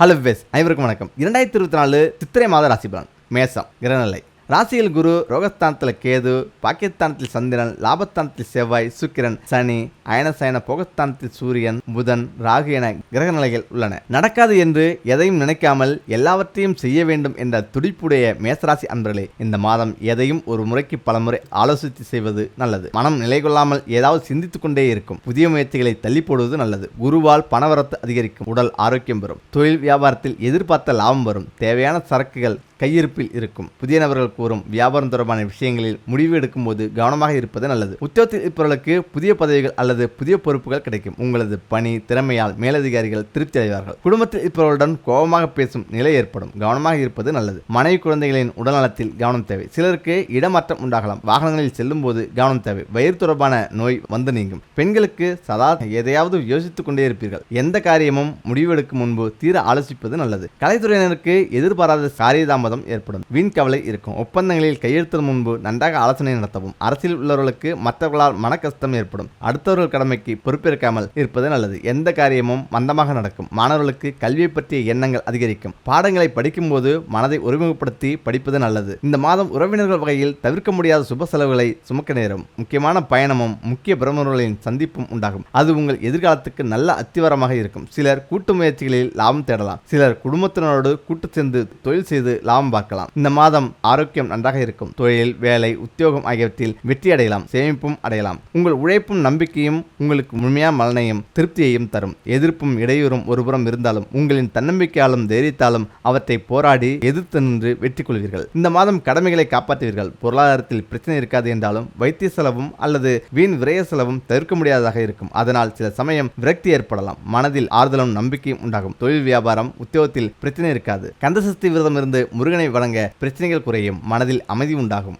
Hello wives அனைவருக்கும் வணக்கம். இரண்டாயிரத்தி இருபத்தி நாலு சித்திரை மாத ராசி பலன் மேசம் கிரகநிலை. ராசியில் குரு ரோகஸ்தானத்தில் கேது பாகிஸ்தானத்தில் சந்திரன் லாபஸ்தானத்தில் செவ்வாய் சுக்கிரன் சனி அயனசயன போகஸ்தானத்தில் சூரியன் புதன் ராகு என கிரக நிலைகள் உள்ளன. நடக்காது என்று எதையும் நினைக்காமல் எல்லாவற்றையும் செய்ய வேண்டும் என்ற துடிப்புடைய மேசராசி அன்பர்களே இந்த மாதம் எதையும் ஒரு முறைக்கு பலமுறை ஆலோசித்து செய்வது நல்லது. மனம் நிலை கொள்ளாமல் ஏதாவது சிந்தித்துக் கொண்டே இருக்கும். புதிய முயற்சிகளை தள்ளி போடுவது நல்லது. குருவால் பணவரத்து அதிகரிக்கும். உடல் ஆரோக்கியம் பெறும். தொழில் வியாபாரத்தில் எதிர்பார்த்த லாபம் வரும். தேவையான சரக்குகள் கையிருப்பில் இருக்கும். புதிய நபர்கள் கூறும் வியாபாரம் தொடர்பான விஷயங்களில் முடிவு எடுக்கும் போது கவனமாக இருப்பது நல்லது. உத்தியோகத்தில் இருப்பவர்களுக்கு புதிய பதவிகள் அல்லது புதிய பொறுப்புகள் கிடைக்கும். உங்களது பணி திறமையால் மேலதிகாரிகள் திருப்தி அடைவார்கள். குடும்பத்தில் இருப்பவர்களுடன் கோபமாக பேசும் நிலை ஏற்படும். கவனமாக இருப்பது நல்லது. மனைவி குழந்தைகளின் உடல்நலத்தில் கவனம் தேவை. சிலருக்கு இடமாற்றம் உண்டாகலாம். வாகனங்களில் செல்லும் போது கவனம் தேவை. வயிறு தொடர்பான நோய் வந்து நீங்கும். பெண்களுக்கு சதா எதையாவது யோசித்துக் கொண்டே இருப்பீர்கள். எந்த காரியமும் முடிவெடுக்கும் முன்பு தீர ஆலோசிப்பது நல்லது. கலைத்துறையினருக்கு எதிர்பாராத காரியதாமதம் தாமதம் ஏற்படும். வீண் கவலை இருக்கும். ஒப்பந்தங்களில் கையெழுத்திடும் முன்பு நன்றாக ஆலோசனை நடத்தவும் அரசியல் உள்ளவர்களுக்கு மற்றவர்களால் மன கஷ்டம் ஏற்படும். அடுத்தவர்கள் கடமைக்கு பொறுப்பேற்காமல் இருப்பது நல்லது. எந்த காரியமும் மந்தமாக நடக்கும். மாணவர்களுக்கு கல்வியை பற்றிய எண்ணங்கள் அதிகரிக்கும். பாடங்களை படிக்கும்போது மனதை ஒருமுகப்படுத்தி படிப்பது நல்லது. இந்த மாதம் உறவினர்கள் வகையில் தவிர்க்க முடியாத சுப செலவுகளை சுமக்க நேரும். முக்கியமான பயணமும் முக்கிய பிரமுகர்களின் சந்திப்பும் உண்டாகும். அது உங்கள் எதிர்காலத்துக்கு நல்ல அத்திவரமாக இருக்கும். சிலர் கூட்டு முயற்சிகளில் லாபம் தேடலாம். சிலர் குடும்பத்தினரோடு கூட்டு சேர்ந்து தொழில் செய்து லாபம் லாபம் பார்க்கலாம். இந்த மாதம் ஆரோக்கியம் நன்றாக இருக்கும். தொழில் வேலை உத்தியோகம் ஆகியவற்றில் வெற்றி அடையலாம் சேமிப்பும் அடையலாம். உங்கள் உழைப்பும் நம்பிக்கையும் உங்களுக்கு முழுமையா மலனையும் திருப்தியையும் தரும். எதிர்ப்பும் இடையூறும் ஒருபுறம் இருந்தாலும் உங்களின் தன்னம்பிக்கையாலும் தைரியத்தாலும் அவற்றை போராடி எதிர்த்து நின்று வெற்றி கொள்வீர்கள். இந்த மாதம் கடமைகளை காப்பாற்றுவீர்கள். பொருளாதாரத்தில் பிரச்சனை இருக்காது என்றாலும் வைத்திய செலவும் அல்லது வீண் விரய செலவும் தவிர்க்க முடியாததாக இருக்கும். அதனால் சில சமயம் விரக்தி ஏற்படலாம். மனதில் ஆறுதலும் நம்பிக்கையும் உண்டாகும். தொழில் வியாபாரம் உத்தியோகத்தில் பிரச்சனை இருக்காது. கந்தசக்தி விரதம் இருந்து முருக முருகனை வழங்க பிரச்சனைகள் குறையும் மனதில் அமைதி உண்டாகும்.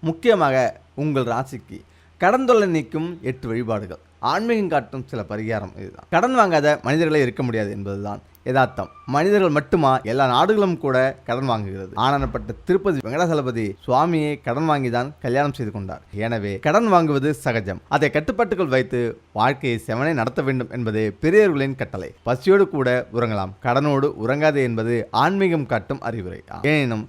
முக்கியமாக உங்கள் ராசிக்கு கடன் தொல்லை நீக்கும் எட்டு வழிபாடுகள். ஆன்மீகம் காட்டும் சில பரிகாரம் இதுதான். கடன் வாங்காத மனிதர்களே இருக்க முடியாது என்பதுதான். யதார்த்தம். மனிதர்கள் மட்டுமா எல்லா நாடுகளும் கூட கடன் வாங்குகிறது? ஆனப்பட்ட திருப்பதி வெங்கடாசலபதி சுவாமியை கடன் வாங்கிதான் கல்யாணம் செய்து கொண்டார். எனவே கடன் வாங்குவது சகஜம். அதை கட்டுப்பாட்டுக்குள் வைத்து வாழ்க்கையை செவனை நடத்த வேண்டும் என்பதே பெரியவர்களின் கட்டளை. பசியோடு கூட உறங்கலாம். கடனோடு உறங்காது என்பது ஆன்மீகம் காட்டும் அறிவுரை. எனினும்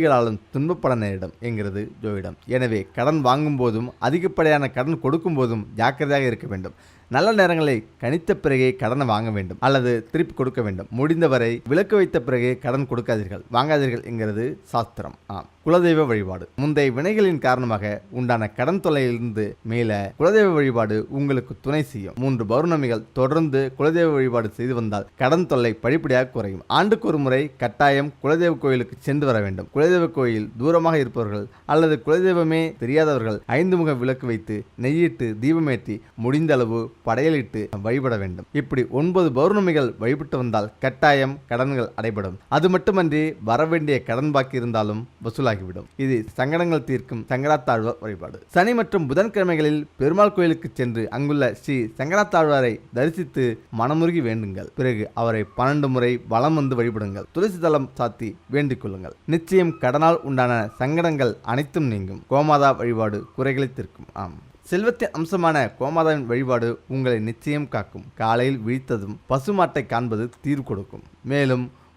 நோய்களாலும் துன்பப்பட நேரிடும் என்கிறது ஜோதிடம் எனவே கடன் வாங்கும் போதும் அதிகப்படியான கடன் கொடுக்கும் போதும் ஜாக்கிரதையாக இருக்க வேண்டும். நல்ல நேரங்களை கணித்த பிறகே கடனை வாங்க வேண்டும் அல்லது திருப்பி கொடுக்க வேண்டும். முடிந்தவரை விலக்கு வைத்த பிறகே கடன் கொடுக்காதீர்கள். வாங்காதீர்கள் என்கிறது சாஸ்திரம். ஆம். குலதெய்வ வழிபாடு. முந்தைய வினைகளின் காரணமாக உண்டான கடன் தொல்லையிலிருந்து மேல குலதெய்வ வழிபாடு உங்களுக்கு துணை செய்யும். மூன்று பௌர்ணமிகள் தொடர்ந்து குலதெய்வ வழிபாடு செய்து வந்தால் கடன் தொல்லை படிப்படியாக குறையும். ஆண்டுக்கு ஒரு முறை கட்டாயம் குலதெய்வ கோயிலுக்கு சென்று வர வேண்டும். குலதெய்வ கோயில் தூரமாக இருப்பவர்கள் அல்லது குலதெய்வமே தெரியாதவர்கள் ஐந்து முக விளக்கு வைத்து நெய்யிட்டு தீபமேற்றி முடிந்த அளவு படையலிட்டு வழிபட வேண்டும். இப்படி ஒன்பது பௌர்ணமிகள் வழிபட்டு வந்தால் கட்டாயம் கடன்கள் அடைபடும். அது மட்டுமன்றி வரவேண்டிய கடன் பாக்கி இருந்தாலும் வசூலாகிவிடும். இது சங்கடங்கள் தீர்க்கும் சங்கராத்தாழ்வார் வழிபாடு. சனி மற்றும் புதன்கிழமைகளில் பெருமாள் கோயிலுக்கு சென்று அங்குள்ள ஸ்ரீ சங்கராத்தாழ்வாரை தரிசித்து மனமுருகி வேண்டுங்கள். பிறகு அவரை பன்னெண்டு முறை வலம் வந்து வழிபடுங்கள். துளசி தளம் சாத்தி வேண்டிக் கொள்ளுங்கள். நிச்சயம் கடனால் உண்டான சங்கடங்கள் அனைத்தும் நீங்கும். கோமாதா வழிபாடு குறைகளை தீர்க்கும். ஆம். செல்வத்தின் அம்சமான கோமாதாவின் வழிபாடு உங்களை நிச்சயம் காக்கும். காலையில் விழித்ததும் பசுமாட்டை காண்பது தீர்வு கொடுக்கும். மேலும்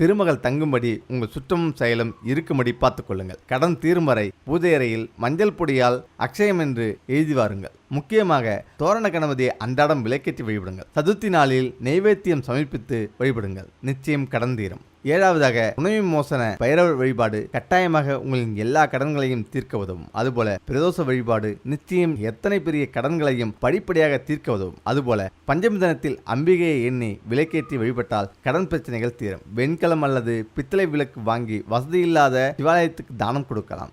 திருமகள் தங்கும்படி உங்கள் சுற்றமும் செயலும் இருக்கும்படி பார்த்துக்கொள்ளுங்கள். கடன் தீரும் வரை பூஜை அறையில் மஞ்சள் பொடியால் அக்ஷயம் என்று எழுதி வாருங்கள். முக்கியமாக தோரண கணபதியை அன்றாடம் விளக்கேற்றி வழிபடுங்கள். சதுர்த்தி நாளில் நெய்வேத்தியம் சமர்ப்பித்து வழிபடுங்கள். நிச்சயம் கடன் தீரும். ஏழாவதாக உணவு மோசன பைரவர் வழிபாடு கட்டாயமாக உங்களின் எல்லா கடன்களையும் தீர்க்க உதவும். அதுபோல பிரதோஷ வழிபாடு நிச்சயம் எத்தனை பெரிய கடன்களையும் படிப்படியாக தீர்க்க உதவும். அதுபோல பஞ்சமி தினத்தில் அம்பிகையை எண்ணி விலைக்கேற்றி வழிபட்டால் கடன் பிரச்சனைகள் தீரும். வெண்கலம் அல்லது பித்தளை விளக்கு வாங்கி வசதியில்லாத சிவாலயத்துக்கு தானம் கொடுக்கலாம்.